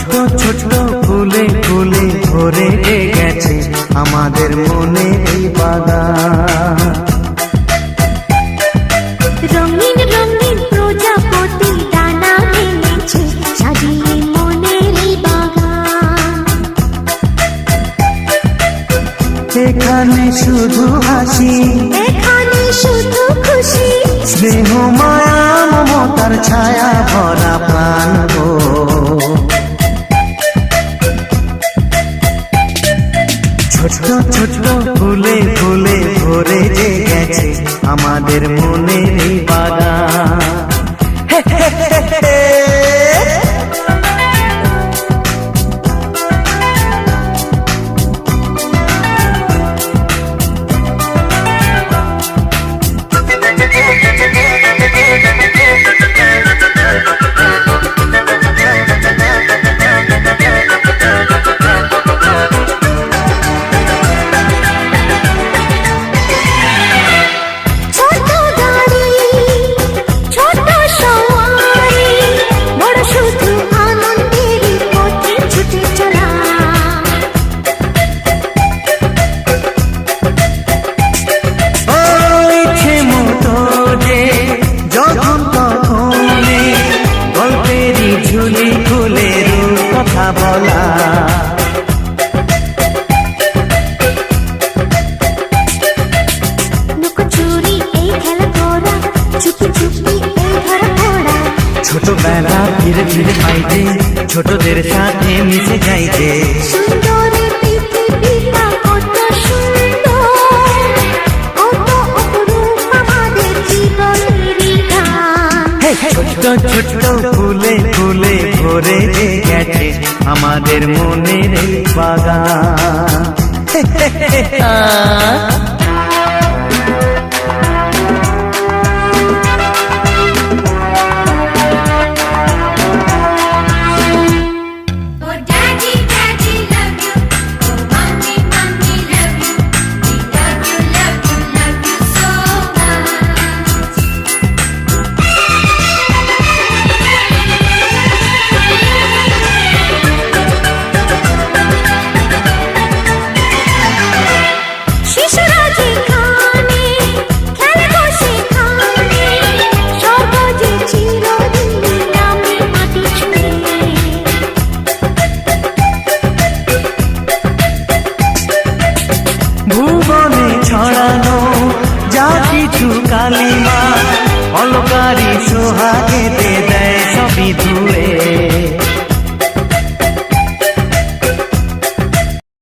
ছোট ছোট ফুলে ফুলে ভরে গেছে আমাদের মনে এই বাগান। এখানে শুধু হাসি এখানে শুধু খুশি। স্নেহ মায়া মমতার ছায়া ভরা প্রাণ। আমাদের মনের এই বাগান। ছোটবেলা ফিরে ফিরে পাইতে ছোটদের সাথে মিশে যাইতে। ছোট ছোট ফুলে ফুলে ভরে গেছে আমাদের মনের বাগান। ভুবনে ছড়ানো যা কিছু কালিমা অলকারী সোহাগেতে দেয় সবই ধুয়ে।